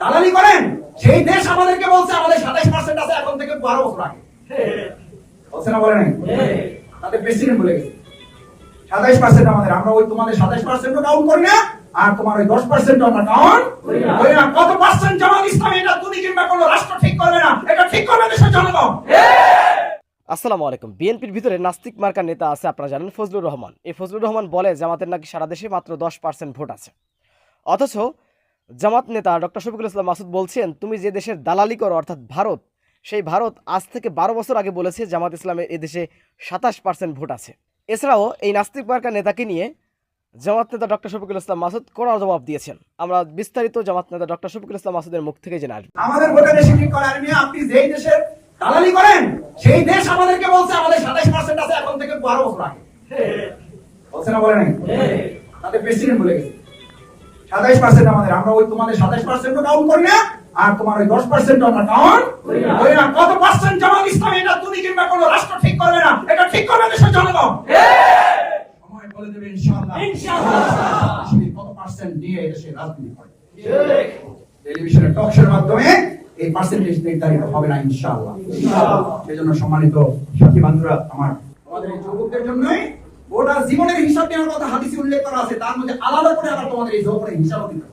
দালালি করেন, সেই দেশ আমাদেরকে বলছে, আমাদের সাতাইশ পার্সেন্ট আছে, এখন থেকে বারো বছর আগে। প্রেসিডেন্ট বলে গেছে। সাতাইশ পার্সেন্ট আমাদের, আমরা ওই তোমাদের সাতাইশ পার্সেন্ট কাউন্ট করি না, আর তোমার ওই দশ পার্সেন্ট আমরা কাউন্ট করি না। কত পার্সেন্ট ইসলামী, এটা তুমি কিংবা কোনো রাষ্ট্র ঠিক করবে না, এটা ঠিক করবে দেশের জনগণ। আসসালামু আলাইকুম। বিএনপির ভিতরে নাস্তিক মার্কার নেতা আছে, আপনারা জানেন ফজলুর রহমান। এই ফজলুর রহমান বলে, জামাতের নাকি সারা দেশে মাত্র দশ পার্সেন্ট ভোট আছে। অথচ জামাত নেতা ডক্টর শফিকুল ইসলাম মাসুদ বলছেন তুমি যে দেশের দালালি করো অর্থাৎ ভারত সেই ভারত আজ থেকে বারো বছর আগে বলেছে জামাত ইসলামের এদেশে সাতাশ পার্সেন্ট ভোট আছে। এছাড়াও এই নাস্তিক মার্কার নেতাকে নিয়ে জামাত নেতা ডক্টর শফিকুল ইসলাম মাসুদ কড়া জবাব দিয়েছেন। আমরা বিস্তারিত জামাত নেতা ডক্টর শফিকুল ইসলাম মাসুদের মুখ থেকে জেনে আসব। আমাদের ভোটার বেশি ঠিক করে আর মেয়ে আপনি যেই দেশের দালালি করেন সেই দেশ আমাদেরকে বলছে আমাদের সাতাইশ পার্সেন্ট আছে এখন থেকে বারো বছর আগে। বলছে না বলে নাই? তাদের প্রেসিডেন্ট বলে গেছে। সাতাইশ পার্সেন্ট আমাদের। আমরা ওই তোমাদের সাতাইশ পার্সেন্ট কাউন্ট করি না আর তোমার ওই দশ পার্সেন্ট আমরা কাউন্ট করি না। কত পার্সেন্ট জামাত ইসলামী এটা তুমি কিংবা কোনো রাষ্ট্র ঠিক করবে না। এটা ঠিক করবে দেশের জনগণ। সময় বলে দেবে ইনশাআল্লাহ। ইনশাআল্লাহ। কত পার্সেন্ট দিয়ে এদেশে রাজনীতি করে? টেলিভিশনের টক মাধ্যমে এই পার্সেন্টেজ নির্ধারিত হবে না ইনশাআল্লাহ। সেজন্য সম্মানিত সাথী বান্ধবরা আমার আমাদের যুবকদের জন্যই গোটা জীবনের হিসাব নেওয়ার কথা হাদিসে উল্লেখ করা আছে তার মধ্যে আলাদা করে আবার তোমাদের এই যৌবনের হিসাব দিতে।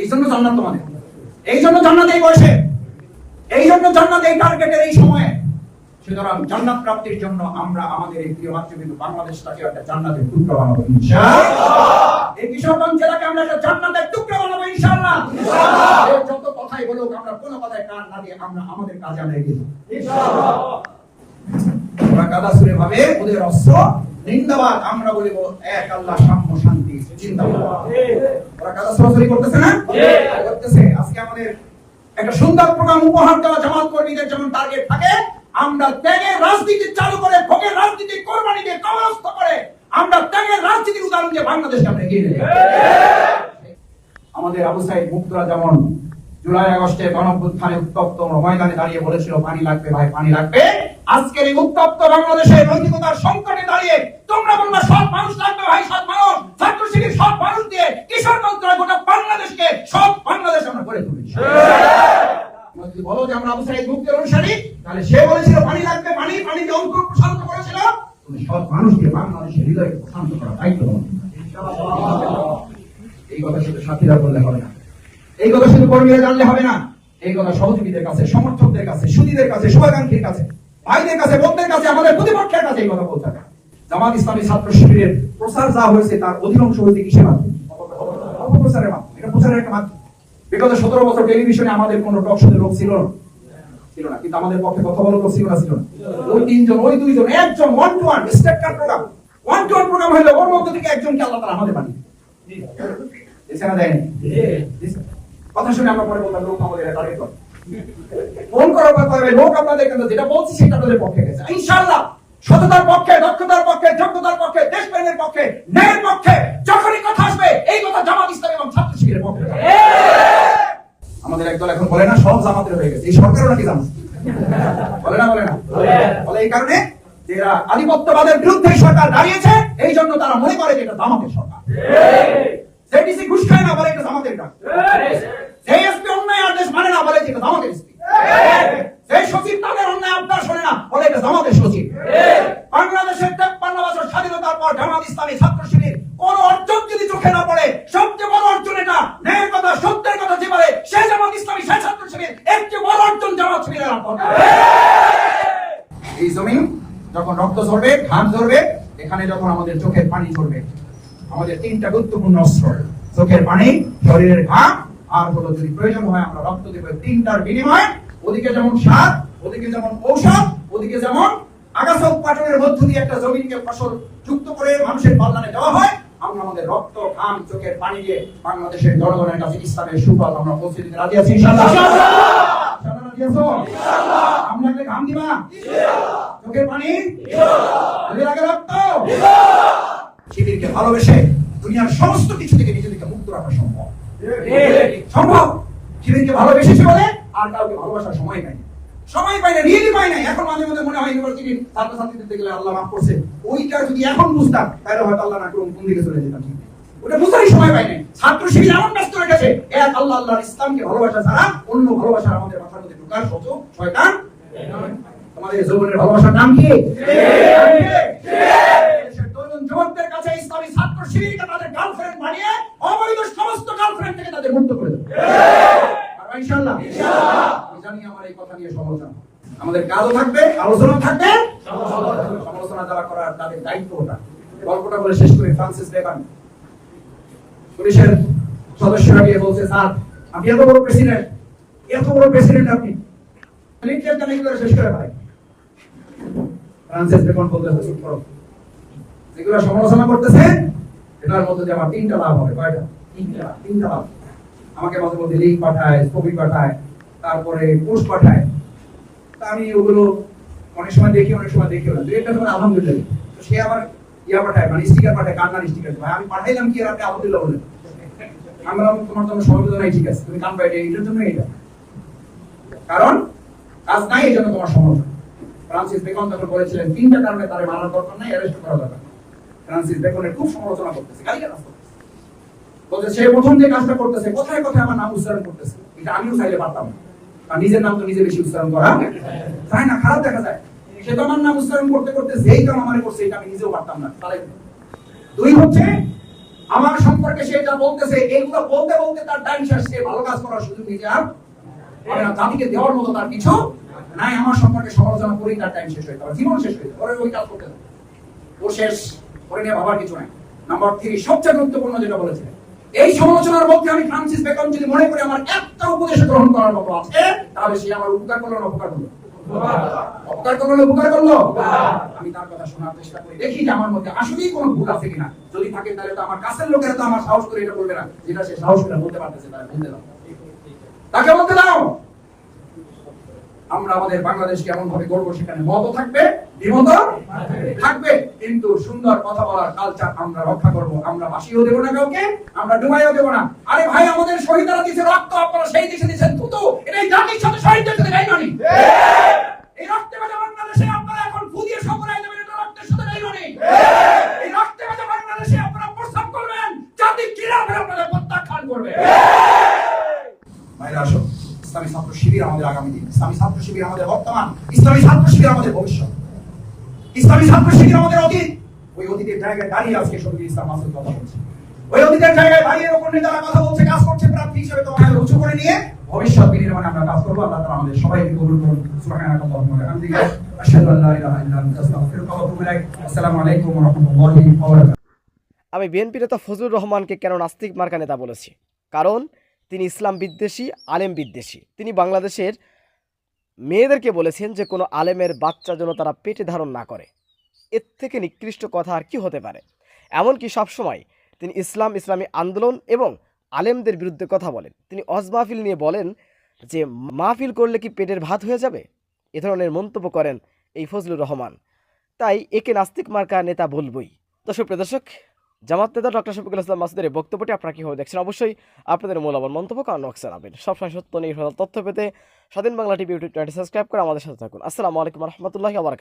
এই জন্য জান্নাত তোমাদের। এই জন্য জান্নাত এই বয়সে। এই জন্য জান্নাত এই টার্গেটের এই সময়ে। সুতরাং জান্নাত প্রাপ্তির জন্য আমরা আমাদের এই প্রিয় মাতৃবৃন্দ বাংলাদেশটাকে একটা জান্নাতের টুকরো বানাবো ইনশাআল্লাহ। এই কিশোরগঞ্জ জেলাকে আমরা একটা জান্নাতের টুকরো বানাবো ইনশাআল্লাহ। যত কথাই বলুক আমরা কোনো কথায় কান না দিয়ে আমরা আমাদের কাজে আমরা এগিয়ে যাব ওরা কাদা সুরে ভাবে ওদের অস্ত্র নিন্দাবাদ আমরা বলিব এক আল্লাহ সাম্য শান্তি জিন্দাবাদ। ওরা কাদা সরাসরি করতেছে না? করতেছে। আজকে আমাদের একটা সুন্দর প্রোগ্রাম উপহার দেওয়া জামাত কর্মীদের যেমন টার্গেট থাকে আমরা ত্যাগের রাজনীতি চালু করে ভোগের রাজনীতি কোরবানি দিয়ে কবরস্থ করে আমরা ত্যাগের রাজনীতির উদাহরণ দিয়ে বাংলাদেশকে আমরা এগিয়ে নেব আমাদের আবু সাইদ মুক্তরা যেমন জুলাই আগস্টে গণঅভ্যুত্থানে উত্তপ্ত ময়দানে দাঁড়িয়ে বলেছিল পানি লাগবে ভাই পানি লাগবে। আজকের এই উত্তপ্ত বাংলাদেশের নৈতিকতার সংকটে দাঁড়িয়ে তোমরা বলবা সব মানুষ লাগবে ভাই সব মানুষ। ছাত্র শিবির সব মানুষ দিয়ে কিশোরগঞ্জ গোটা বাংলাদেশকে সব বাংলাদেশ আমরা করে তুলি যদি বলো যে আমরা সাইদ অনুসারী, তাহলে সে বলেছিল, পানি লাগবে, পানি প্রশান্ত করেছিল। সব মানুষকে বাংলাদেশের হৃদয়কে প্রশান্ত করার দায়িত্ব এই কথা শুধু সাথীরা বললে হবে না। এই কথা শুধু কর্মীরা জানলে হবে না। এই কথা সহযোগীদের কাছে, সমর্থকদের কাছে, সুদীদের কাছে, শুভাকাঙ্ক্ষীর কাছে। ভাইদের কাছে বোনদের কাছে আমাদের প্রতিপক্ষের কাছে এই কথা বলতে হবে জামাত ইসলামী ছাত্র শিবিরের প্রচার যা হয়েছে তার অধিকাংশ হয়েছে কিসের মাধ্যমে? অপপ্রচারের মাধ্যমে। এটা প্রচারের একটা মাধ্যম। বিগত সতেরো বছর টেলিভিশনে আমাদের কোনো টক শোতে লোক ছিল না? ছিল না। কিন্তু আমাদের পক্ষে কথা বলার লোক ছিল না ছিল না। ওই তিনজন ওই দুইজন একজন one two one state program one two one program হইল ওর মধ্যে থেকে একজনকে আল্লাহ তাআলা আমাদের বানিয়ে না দেয়নি। কথা শুনে আমরা পরে বললাম লোক আমাদের টার্গেট করে। ফোন করার পর করবে লোক আপনাদের কিন্তু যেটা বলছি সেটা আপনাদের পক্ষে গেছে। ইনশাআল্লাহ সততার পক্ষে দক্ষতার পক্ষে যোগ্যতার পক্ষে দেশপ্রেমের পক্ষে ন্যায়ের পক্ষে যখনই কথা আসবে এই কথা জামাত ইসলাম এবং ছাত্র শিবিরের পক্ষে আমাদের একদল এখন বলে না সব জামাতের হয়ে গেছে। এই সরকারও নাকি জামাত? বলে না বলে না? বলে এই কারণে যে এরা আধিপত্যবাদের বিরুদ্ধে সরকার দাঁড়িয়েছে এই জন্য তারা মনে করে যে এটা জামাতের সরকার। জেডিসি ঘুষ খায় না বলে এটা জামাতের কাজ জেএসপি অন্যায় আদেশ মানে না বলে যেটা জামাতের এসপি যে সচিব তাদের অন্যায় আবদার শোনে না, বলে এটা জামাতের সচিব। বাংলাদেশের তেপ্পান্ন বছর স্বাধীনতার পর জামাত ইসলামী ছাত্র শিবির কোন অর্জন যদি চোখে না পড়ে, সবচেয়ে বড় অর্জন এটা। ন্যায়ের কথা, সত্যের কথা যে বলে, সে জামাত ইসলামী, সে ছাত্র শিবির চেয়ে বড় অর্জন জামাত শিবিরের। এই জমিন যখন রক্ত ঝরবে, ঘাম ঝরবে, এখানে যখন আমাদের চোখের পানি ঝরবে, আমাদের তিনটা গুরুত্বপূর্ণ অস্ত্র, চোখের পানি, শরীরের ঘাম আর হলো যদি প্রয়োজন হয় আমরা রক্ত দেব তিনটার বিনিময়। ওদিকে যেমন সার ওদিকে যেমন ঔষধ ওদিকে যেমন আগাছা উৎপাদনের মধ্য দিয়ে একটা জমিনকে ফসল যুক্ত করে মানুষের কল্যাণে দেওয়া হয় আমরা আমাদের রক্ত ঘাম চোখের পানি দিয়ে বাংলাদেশের জনগণের কাছে ইসলামের সুফল আমরা পৌঁছে দিতে রাজি আছি ইনশাআল্লাহ। ইনশাআল্লাহ। রাজি আছো আমরা ঘাম দিবা? চোখের পানি? আগে রক্ত? শিবিরকে ভালোবেসে দুনিয়ার সমস্ত কিছু থেকে নিজেদেরকে মুক্ত রাখা সম্ভব। সম্ভব? শিবিরকে ভালোবেসেছে বলে আর কাউকে ভালোবাসার সময় পাই সময় পাই না রিয়েলি পাই না এখন মাঝে মাঝে মনে হয় ইউনিভার্সিটির ছাত্রছাত্রীদের দেখলে আল্লাহ মাফ করছে। ওইটা যদি এখন বুঝতাম তাহলে হয়তো আল্লাহ না করুন কোন দিকে চলে যেতাম। ওটা বুঝারই সময় পাই নাই। ছাত্র শিবির এমন ব্যস্ত রেখেছে এক আল্লাহ আল্লাহর ইসলামকে ভালোবাসা ছাড়া অন্য ভালোবাসা আমাদের মাথার মধ্যে ঢুকার সহ্য শয়তান তোমাদের যৌবনের ভালোবাসার নাম কি? যুবকদের কাছে ইসলামী ছাত্র শিবিরকে তাদের গার্লফ্রেন্ড বানিয়ে অবৈধ সমস্ত গার্লফ্রেন্ড থেকে তাদের মুক্ত করে দেবে সমালোচনা আমাদের থাকবে আলোচনা থাকবে। সমালোচনা যারা করার তাদের দায়িত্ব ওটা। গল্পটা বলে শেষ করে, ফ্রান্সিস পুলিশের সদস্যরা গিয়ে বলছে, স্যার এত বড় প্রেসিডেন্ট, এত বড় প্রেসিডেন্ট আপনি। শেষ ভাই। যেগুলো সমালোচনা করতেছে, এটার মধ্যে আমার তিনটা লাভ হবে, কয়টা? তিনটা তিনটা লাভ। আমাকে মাঝে মধ্যে লিঙ্ক পাঠায়, ছবি পাঠায়, তারপরে পোস্ট পাঠায়। তা আমি ওগুলো অনেক সময় দেখি, অনেক সময় দেখিও না। দুই একটা আলহামদুলিল্লাহ তো সে আবার ইয়া পাঠায় মানে স্টিকার পাঠায়, কান্নার স্টিকার ভাই, আমি পাঠাইলাম কি আপনি আলহামদুলিল্লাহ বলেন। আমরা তোমার জন্য সমবেদনাই ঠিক আছে, তুমি কান পাইলে, এটার জন্য এটা। কারণ কাজ নাই, এই জন্য তোমার সমালোচনা ফ্রান্সিস বেকন তখন বলেছিলেন, তিনটা কারণে তারে মারার দরকার নাই অ্যারেস্ট করা দরকার ফ্রান্সিস বেকনের খুব সমালোচনা করতেছে করতেছে। বলছে, সে প্রথম যে কাজটা করতেছে, কোথায় কোথায় আমার নাম উচ্চারণ করতেছে। এটা আমিও চাইলে পারতাম আর নিজের নাম তো নিজে বেশি উচ্চারণ করা যায় না। খারাপ দেখা যায়। সে তো আমার নাম উচ্চারণ করতে করতে যেই কাম আমার করছে, এটা আমি নিজেও পারতাম না। তাহলে দুই হচ্ছে, আমার সম্পর্কে সে যা বলতেছে বলতে বলতে তার শেষ। সে ভালো কাজ করার সুযোগ নিজে আর না। দেওয়ার মতো তার কিছু নাই। আমার সম্পর্কে সমালোচনা করি তার টাইম শেষ হয়ে যাবে জীবন শেষ হয়ে যাবে ওরে ওই কাজ করতে হবে ও শেষ। করে নিয়ে ভাবার কিছু নাই। নাম্বার থ্রি সবচেয়ে গুরুত্বপূর্ণ যেটা বলেছিলেন এই সমালোচনার মধ্যে আমি ফ্রান্সিস বেকন যদি মনে করি আমার একটা উপদেশ গ্রহণ করার মতো আছে, তাহলে সে আমার উপকার করল না উপকার করল? অপকার করল উপকার করল? আমি তার কথা শোনার চেষ্টা করি। দেখি যে আমার মধ্যে আসলেই কোনো ভুল আছে কিনা। যদি থাকে, তাহলে তো আমার কাছের লোকেরা তো আমার সাহস করে এটা বলবে না। যেটা সে সাহস করে বলতে পারতেছে, তারা বলতে দাও তাকে বলতে দাও। আমরা আমাদের বাংলাদেশকে এমন ভাবে করব সেখানে মত থাকবে বিমত থাকবে। কিন্তু সুন্দর কথা বলার কালচার আমরা রক্ষা করব। আমরা বাসিও দেবো না কাউকে, আমরা ডুবাইও দেবো না। আরে ভাই, আমাদের শহীদরা দিছে রক্ত, আপনারা সেই দেশে দিয়েছেন থুতু এটা এই জাতির সাথে শহীদদের সাথে গাই মানি এই রক্তে বাজা বাংলাদেশে আপনারা এখন ফু দিয়ে সম্প্রদায় দেবেন এটা রক্তের সাথে গাই মানি এই রক্তে বাজা বাংলাদেশে আপনারা প্রস্তাব করবেন জাতি কীভাবে আপনাদের প্রত্যাখ্যান করবে ভাইরা আসো ইসলামী ছাত্র শিবির আমাদের আগামী দিন। ইসলামী ছাত্র শিবির আমাদের বর্তমান, ইসলামী ছাত্র শিবির আমাদের ভবিষ্যৎ। ইসলামী ছাত্র শিবির আমাদের অতীত। ওই অতীতের জায়গায় দাঁড়িয়ে আজকে শহীদ ইসলাম মাসুদ কথা বলছে। ওই অতীতের জায়গায় দাঁড়িয়ে কথা বলছে, কাজ করছে হিসেবে তোমাকে উঁচু করে নিয়ে ভবিষ্যৎ বিনির্মাণে আমরা কাজ করব। আল্লাহ আমাদের সবাইকে কবুল করুন। আসসালামু আলাইকুম ওয়া আমি বিএনপি নেতা ফজলুর রহমানকে কেন নাস্তিক মার্কা নেতা বলেছি? কারণ তিনি ইসলাম বিদ্বেষী, আলেম বিদ্বেষী। তিনি বাংলাদেশের মেয়েদেরকে বলেছেন যে, কোনো আলেমের বাচ্চা যেন তারা পেটে ধারণ না করে। এর থেকে নিকৃষ্ট কথা আর কি হতে পারে? এমনকি সবসময় তিনি ইসলাম, ইসলামী আন্দোলন এবং আলেমদের বিরুদ্ধে কথা বলেন। তিনি অজ মাহফিল নিয়ে বলেন যে, মাহফিল করলে কি পেটের ভাত হয়ে যাবে? এ ধরনের মন্তব্য করেন এই ফজলুর রহমান। তাই একে নাস্তিক মার্কা নেতা বলবই। দর্শক প্রদর্শক জামাত নেতা ডক্টর শফিকুল ইসলাম মাসুদের এই বক্তব্যটি আপনারা কীভাবে দেখছেন? অবশ্যই আপনাদের মূল্যবান মন্তব্য কারণ নকশা জানাবেন সবসময় সত্য নির্ভর তথ্য পেতে স্বাধীন বাংলা টিভি ইউটিউব চ্যানেলটি সাবস্ক্রাইব করে আমাদের সাথে থাকুন। আসসালামু আলাইকুম রহমতুল্লাহ আবরকাত